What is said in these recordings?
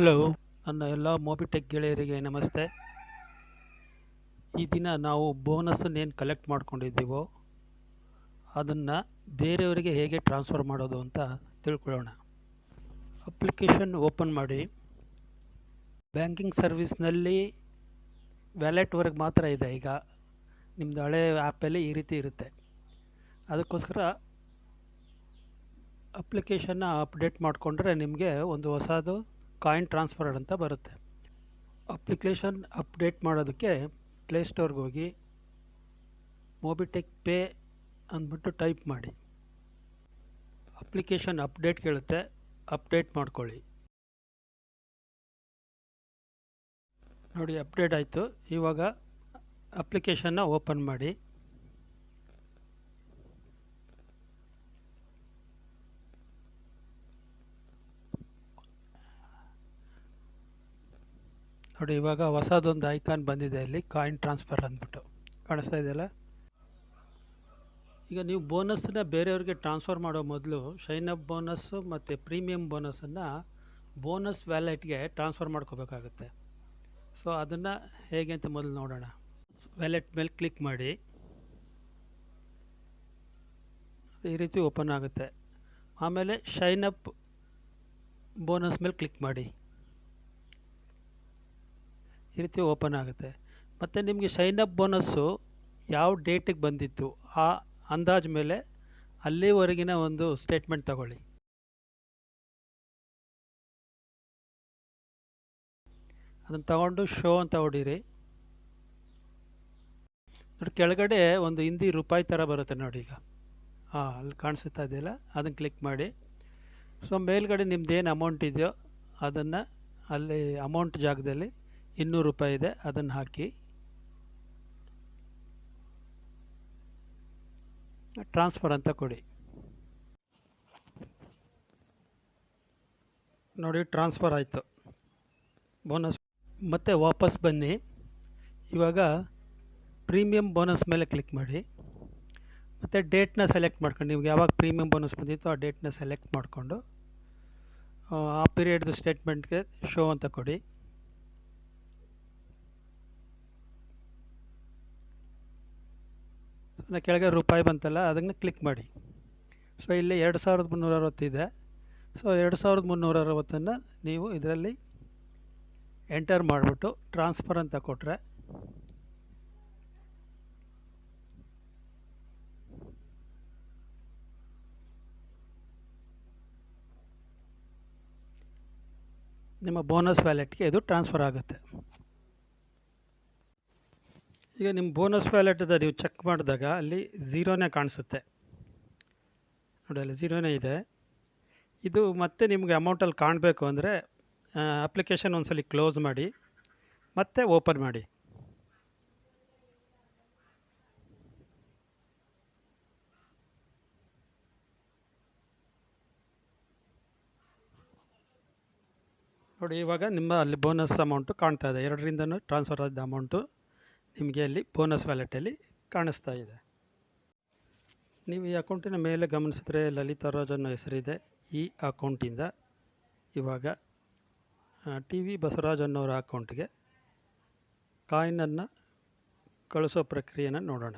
Hello ನನ್ನ ಎಲ್ಲ ಮೊಬಿಟೆಕ್ ಗೆಳೆಯರಿಗೆ ನಮಸ್ತೆ. ಈ ದಿನ ನಾವು ಬೋನಸನ್ನು ಏನು ಕಲೆಕ್ಟ್ ಮಾಡ್ಕೊಂಡಿದ್ದೀವೋ, ಅದನ್ನು ಬೇರೆಯವರಿಗೆ ಹೇಗೆ ಟ್ರಾನ್ಸ್ಫರ್ ಮಾಡೋದು ಅಂತ ತಿಳ್ಕೊಳ್ಳೋಣ. ಅಪ್ಲಿಕೇಶನ್ ಓಪನ್ ಮಾಡಿ. ಬ್ಯಾಂಕಿಂಗ್ ಸರ್ವಿಸ್ನಲ್ಲಿ ವ್ಯಾಲೆಟ್ವರೆಗೆ ಮಾತ್ರ ಇದೆ ಈಗ. ನಿಮ್ಮದು ಹಳೆ ಆ್ಯಪಲ್ಲಿ ಈ ರೀತಿ ಇರುತ್ತೆ. ಅದಕ್ಕೋಸ್ಕರ ಅಪ್ಲಿಕೇಶನ್ನ ಅಪ್ಡೇಟ್ ಮಾಡಿಕೊಂಡ್ರೆ ನಿಮಗೆ ಒಂದು ಹೊಸದು ಕಾಯಿನ್ ಟ್ರಾನ್ಸ್ಫರ್ಡ್ ಅಂತ ಬರುತ್ತೆ. ಅಪ್ಲಿಕೇಶನ್ ಅಪ್ಡೇಟ್ ಮಾಡೋದಕ್ಕೆ ಪ್ಲೇಸ್ಟೋರ್ಗೆ ಹೋಗಿ ಮೊಬಿಟೆಕ್ ಪೇ ಅಂದ್ಬಿಟ್ಟು ಟೈಪ್ ಮಾಡಿ. ಅಪ್ಲಿಕೇಶನ್ ಅಪ್ಡೇಟ್ ಕೇಳುತ್ತೆ, ಅಪ್ಡೇಟ್ ಮಾಡ್ಕೊಳ್ಳಿ. ನೋಡಿ, ಅಪ್ಡೇಟ್ ಆಯಿತು. ಇವಾಗ ಅಪ್ಲಿಕೇಶನ್ನ ಓಪನ್ ಮಾಡಿ. ನೋಡಿ, ಇವಾಗ ಹೊಸದೊಂದು ಐಕಾನ್ ಬಂದಿದೆ ಇಲ್ಲಿ ಕಾಯಿನ್ ಟ್ರಾನ್ಸ್ಫರ್ ಅಂದ್ಬಿಟ್ಟು. ಕಾಣಿಸ್ತಾ ಇದೆಯಲ್ಲ? ಈಗ ನೀವು ಬೋನಸ್ಸನ್ನ ಬೇರೆಯವ್ರಿಗೆ ಟ್ರಾನ್ಸ್ಫರ್ ಮಾಡೋ ಮೊದಲು ಶೈನ್ ಅಪ್ ಬೋನಸ್ಸು ಮತ್ತು ಪ್ರೀಮಿಯಮ್ ಬೋನಸನ್ನು ಬೋನಸ್ ವ್ಯಾಲೆಟ್ಗೆ ಟ್ರಾನ್ಸ್ಫರ್ ಮಾಡ್ಕೋಬೇಕಾಗುತ್ತೆ. ಸೊ, ಅದನ್ನು ಹೇಗೆ ಅಂತ ಮೊದಲು ನೋಡೋಣ. ವ್ಯಾಲೆಟ್ ಮೇಲೆ ಕ್ಲಿಕ್ ಮಾಡಿ. ಈ ರೀತಿ ಓಪನ್ ಆಗುತ್ತೆ. ಆಮೇಲೆ ಶೈನ್ ಬೋನಸ್ ಮೇಲೆ ಕ್ಲಿಕ್ ಮಾಡಿ. ಈ ರೀತಿ ಓಪನ್ ಆಗುತ್ತೆ. ಮತ್ತು ನಿಮಗೆ ಶೈನ್ ಅಪ್ ಬೋನಸ್ಸು ಯಾವ ಡೇಟಿಗೆ ಬಂದಿತ್ತು, ಆ ಅಂದಾಜು ಮೇಲೆ ಅಲ್ಲಿವರೆಗಿನ ಒಂದು ಸ್ಟೇಟ್ಮೆಂಟ್ ತಗೊಳ್ಳಿ. ಅದನ್ನು ತಗೊಂಡು ಶೋ ಅಂತ ಹೊಡೀರಿ. ನೋಡಿ, ಕೆಳಗಡೆ ಒಂದು ಹಿಂದಿ ರೂಪಾಯಿ ಥರ ಬರುತ್ತೆ ನೋಡಿ ಈಗ. ಹಾಂ, ಅಲ್ಲಿ ಕಾಣಿಸುತ್ತಾ ಇದೆಯಲ್ಲ ಅದನ್ನು ಕ್ಲಿಕ್ ಮಾಡಿ. ಸೊ ಮೇಲ್ಗಡೆ ನಿಮ್ಮದೇನು ಅಮೌಂಟ್ ಇದೆಯೋ ಅದನ್ನು ಅಲ್ಲಿ ಅಮೌಂಟ್ ಜಾಗದಲ್ಲಿ ಇನ್ನೂರು ರೂಪಾಯಿ ಇದೆ, ಅದನ್ನು ಹಾಕಿ. ಟ್ರಾನ್ಸ್ಫರ್ ಅಂತ ಕೊಡಿ. ನೋಡಿ, ಟ್ರಾನ್ಸ್ಫರ್ ಆಯಿತು. ಬೋನಸ್. ಮತ್ತೆ ವಾಪಸ್ ಬನ್ನಿ. ಇವಾಗ ಪ್ರೀಮಿಯಂ ಬೋನಸ್ ಮೇಲೆ ಕ್ಲಿಕ್ ಮಾಡಿ. ಮತ್ತು ಡೇಟ್ನ ಸೆಲೆಕ್ಟ್ ಮಾಡ್ಕೊಂಡು, ನಿಮ್ಗೆ ಯಾವಾಗ ಪ್ರೀಮಿಯಂ ಬೋನಸ್ ಬಂದಿತ್ತು ಆ ಡೇಟ್ನ ಸೆಲೆಕ್ಟ್ ಮಾಡಿಕೊಂಡು, ಆ ಪೀರಿಯಡ್ದು ಸ್ಟೇಟ್ಮೆಂಟ್ಗೆ ಶೋ ಅಂತ ಕೊಡಿ. ಕೆಳಗೆ ರೂಪಾಯಿ ಬಂತಲ್ಲ, ಅದನ್ನು ಕ್ಲಿಕ್ ಮಾಡಿ. ಸೊ ಇಲ್ಲಿ ಎರಡು ಸಾವಿರದ ಮುನ್ನೂರ ಅರವತ್ತಿದೆ ಸೊ ಎರಡು ಸಾವಿರದ ಮುನ್ನೂರ ಅರವತ್ತನ್ನು ನೀವು ಇದರಲ್ಲಿ ಎಂಟರ್ ಮಾಡಿಬಿಟ್ಟು ಟ್ರಾನ್ಸ್ಫರ್ ಅಂತ ಕೊಟ್ಟರೆ ನಿಮ್ಮ ಬೋನಸ್ ವ್ಯಾಲೆಟ್ಗೆ ಇದು ಟ್ರಾನ್ಸ್ಫರ್ ಆಗುತ್ತೆ. ಈಗ ನಿಮ್ಮ ಬೋನಸ್ ವ್ಯಾಲೆಟ್ ಇದೆ ನೀವು ಚೆಕ್ ಮಾಡಿದಾಗ ಅಲ್ಲಿ ಝೀರೋನೇ ಕಾಣಿಸುತ್ತೆ. ನೋಡಿ ಅಲ್ಲಿ ಝೀರೋನೇ ಇದೆ. ಇದು ಮತ್ತೆ ನಿಮಗೆ ಅಮೌಂಟಲ್ಲಿ ಕಾಣಬೇಕು ಅಂದರೆ ಅಪ್ಲಿಕೇಶನ್ ಒಂದ್ಸಲಿ ಕ್ಲೋಸ್ ಮಾಡಿ, ಮತ್ತೆ ಓಪನ್ ಮಾಡಿ. ನೋಡಿ ಇವಾಗ ನಿಮ್ಮ ಅಲ್ಲಿ ಬೋನಸ್ ಅಮೌಂಟು ಕಾಣ್ತಾ ಇದೆ. ಎರಡರಿಂದನೂ ಟ್ರಾನ್ಸ್ಫರ್ ಆದ ಅಮೌಂಟು ನಿಮಗೆ ಅಲ್ಲಿ ಬೋನಸ್ ವ್ಯಾಲೆಟಲ್ಲಿ ಕಾಣಿಸ್ತಾ ಇದೆ. ನೀವು ಈ ಅಕೌಂಟಿನ ಮೇಲೆ ಗಮನಿಸಿದ್ರೆ ಲಲಿತಾ ರಾಜ್ ಅನ್ನೋ ಹೆಸರಿದೆ. ಈ ಅಕೌಂಟಿಂದ ಇವಾಗ ಟಿ ವಿ ಬಸವರಾಜ್ ಅನ್ನೋರ ಅಕೌಂಟ್ಗೆ ಕಾಯಿನನ್ನು ಕಳಿಸೋ ಪ್ರಕ್ರಿಯೆನ ನೋಡೋಣ.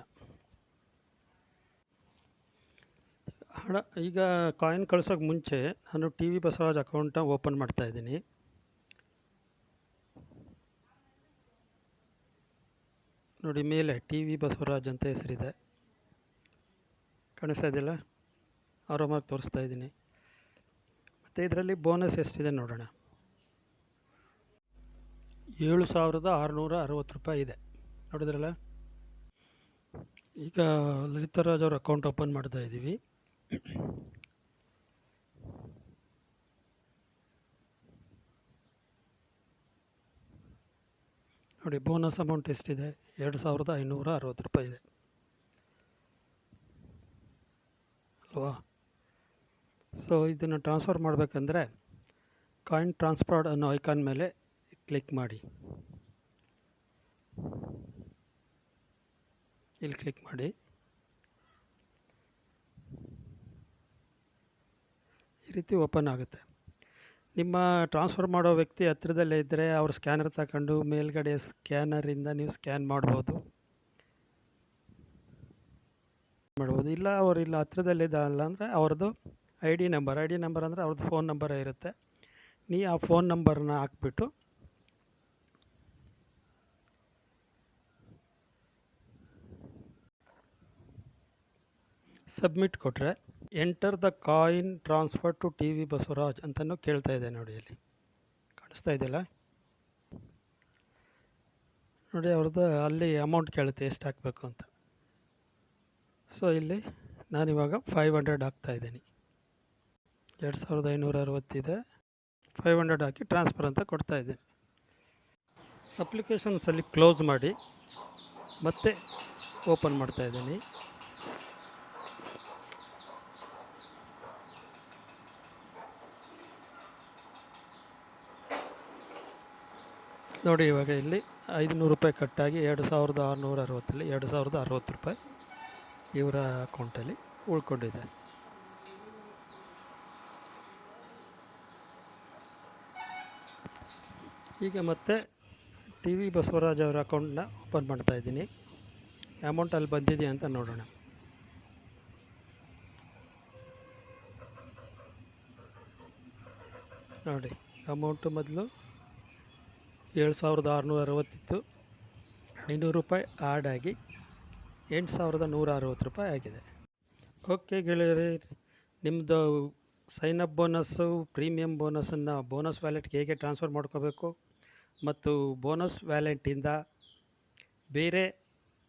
ಹಣ, ಈಗ ಕಾಯಿನ್ ಕಳಿಸೋಕೆ ಮುಂಚೆ ನಾನು ಟಿ ವಿ ಬಸವರಾಜ್ ಅಕೌಂಟನ್ನ ಓಪನ್ ಮಾಡ್ತಾಯಿದ್ದೀನಿ ನೋಡಿ, ಮೇಲೆ ಟಿ ವಿ ಬಸವರಾಜ್ ಅಂತ ಹೆಸರಿದೆ. ಕಾಣಿಸ್ತಾ ಇದೆಯಲ್ಲ? ಆರಾಮಾಗಿ ತೋರಿಸ್ತಾ ಇದ್ದೀನಿ. ಮತ್ತು ಇದರಲ್ಲಿ ಬೋನಸ್ ಎಷ್ಟಿದೆ ನೋಡೋಣ. ಏಳು ಸಾವಿರದ ಆರುನೂರ ಅರವತ್ತು ರೂಪಾಯಿ ಇದೆ. ನೋಡಿದ್ರಲ್ಲ? ಈಗ ಲಲಿತರಾಜ್ ಅವ್ರ ಅಕೌಂಟ್ ಓಪನ್ ಮಾಡ್ತಾ ಇದ್ದೀವಿ ನೋಡಿ, ಬೋನಸ್ ಅಮೌಂಟ್ ಎಷ್ಟಿದೆ? ಎರಡು ಸಾವಿರದ ಐನೂರ ಅರವತ್ತು ರೂಪಾಯಿ ಇದೆ. ಅಲ್ವಾ? ಸೊ ಇದನ್ನು ಟ್ರಾನ್ಸ್ಫರ್ ಮಾಡಬೇಕಂದ್ರೆ ಕಾಯಿನ್ ಟ್ರಾನ್ಸ್ಫರ್ಡ್ ಅನ್ನೋ ಐಕಾನ್ ಮೇಲೆ ಕ್ಲಿಕ್ ಮಾಡಿ. ಇಲ್ಲಿ ಕ್ಲಿಕ್ ಮಾಡಿ. ಈ ರೀತಿ ಓಪನ್ ಆಗುತ್ತೆ. ನಿಮ್ಮ ಟ್ರಾನ್ಸ್ಫರ್ ಮಾಡೋ ವ್ಯಕ್ತಿ ಹತ್ತಿರದಲ್ಲೇ ಇದ್ದರೆ ಅವ್ರ ಸ್ಕ್ಯಾನರ್ ತಗೊಂಡು ಮೇಲ್ಗಡೆ ಸ್ಕ್ಯಾನರಿಂದ ನೀವು ಸ್ಕ್ಯಾನ್ ಮಾಡ್ಬೋದು. ಮಾಡ್ಬೋದು. ಇಲ್ಲ, ಅವರು ಇಲ್ಲ ಹತ್ರದಲ್ಲಿದ್ದಲ್ಲ ಅಂದರೆ ಅವ್ರದ್ದು I D number I D number ಅಂದರೆ ಅವ್ರದ್ದು ಫೋನ್ ನಂಬರೇ ಇರುತ್ತೆ. ನೀ ಆ ಫೋನ್ ನಂಬರ್ನ ಹಾಕ್ಬಿಟ್ಟು ಸಬ್ಮಿಟ್ ಕೊಟ್ಟರೆ enter the coin transfer to T V Basavaraj ಅಂತಲೂ ಕೇಳ್ತಾ ಇದೆ ನೋಡಿ ಇಲ್ಲಿ. ಕಾಣಿಸ್ತಾ ಇದೆಯಲ್ಲ? ನೋಡಿ ಅವ್ರದ್ದು ಅಲ್ಲಿ ಅಮೌಂಟ್ ಕೇಳುತ್ತೆ ಎಷ್ಟು ಹಾಕಬೇಕು ಅಂತ. ಸೊ ಇಲ್ಲಿ ನಾನಿವಾಗ ಫೈವ್ ಹಂಡ್ರೆಡ್ ಹಾಕ್ತಾ ಇದ್ದೀನಿ. ಎರಡು ಸಾವಿರದ ಐನೂರ ಅರವತ್ತಿದೆ. ಫೈವ್ ಹಂಡ್ರೆಡ್ ಹಾಕಿ ಟ್ರಾನ್ಸ್ಫರ್ ಅಂತ ಕೊಡ್ತಾ ಇದ್ದೀನಿ. ಅಪ್ಲಿಕೇಶನ್ಸಲ್ಲಿ ಕ್ಲೋಸ್ ಮಾಡಿ ಮತ್ತೆ ಓಪನ್ ಮಾಡ್ತಾ ಇದ್ದೀನಿ. ನೋಡಿ, ಇವಾಗ ಇಲ್ಲಿ ಐದುನೂರು ರೂಪಾಯಿ ಕಟ್ಟಾಗಿ ಎರಡು ಸಾವಿರದ ಆರುನೂರ ಅರವತ್ತಲ್ಲಿ ಎರಡು ಸಾವಿರದ ಅರವತ್ತು ರೂಪಾಯಿ ಇವರ ಅಕೌಂಟಲ್ಲಿ ಉಳ್ಕೊಂಡಿದೆ. ಈಗ ಮತ್ತೆ ಟಿ ವಿ ಬಸವರಾಜ್ ಅವರ ಅಕೌಂಟನ್ನ ಓಪನ್ ಮಾಡ್ತಾ ಇದ್ದೀನಿ. ಅಮೌಂಟ್ ಅಲ್ಲಿ ಬಂದಿದೆಯಾ ಅಂತ ನೋಡೋಣ. ನೋಡಿ ಅಮೌಂಟು ಮೊದಲು ಏಳು ಸಾವಿರದ ಆರುನೂರ ಅರವತ್ತಿತ್ತು. ಐನೂರು ರೂಪಾಯಿ ಆ್ಯಡ್ ಆಗಿ ಎಂಟು ಸಾವಿರದ ನೂರ ಅರವತ್ತು ರೂಪಾಯಿ ಆಗಿದೆ. ಓಕೆ ಗೆಳೆಯರೇ ನಿಮ್ಮದು ಸೈನ್ ಅಪ್ ಬೋನಸ್ಸು ಪ್ರೀಮಿಯಮ್ ಬೋನಸನ್ನು ಬೋನಸ್ ವ್ಯಾಲೆಟ್ಗೆ ಹೇಗೆ ಟ್ರಾನ್ಸ್ಫರ್ ಮಾಡ್ಕೋಬೇಕು ಮತ್ತು ಬೋನಸ್ ವ್ಯಾಲೆಂಟಿಂದ ಬೇರೆ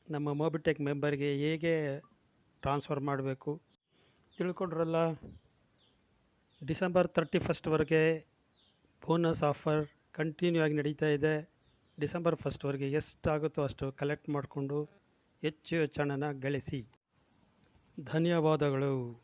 ನಮ್ಮ ಮೊಬಿಟೆಕ್ ಮೆಂಬರ್ಗೆ ಹೇಗೆ ಟ್ರಾನ್ಸ್ಫರ್ ಮಾಡಬೇಕು? ತಿಳ್ಕೊಂಡ್ರಲ್ಲ ಡಿಸೆಂಬರ್ ತರ್ಟಿ ಫಸ್ಟ್ವರೆಗೆ ಬೋನಸ್ ಆಫರ್ ಕಂಟಿನ್ಯೂ ಆಗಿ ನಡೀತಾ ಇದೆ. ಡಿಸೆಂಬರ್ ಫಸ್ಟ್ವರೆಗೆ ಎಷ್ಟಾಗುತ್ತೋ ಅಷ್ಟು ಕಲೆಕ್ಟ್ ಮಾಡಿಕೊಂಡು ಹೆಚ್ಚು ಹೆಚ್ಚು ಹಣನ ಗಳಿಸಿ. ಧನ್ಯವಾದಗಳು.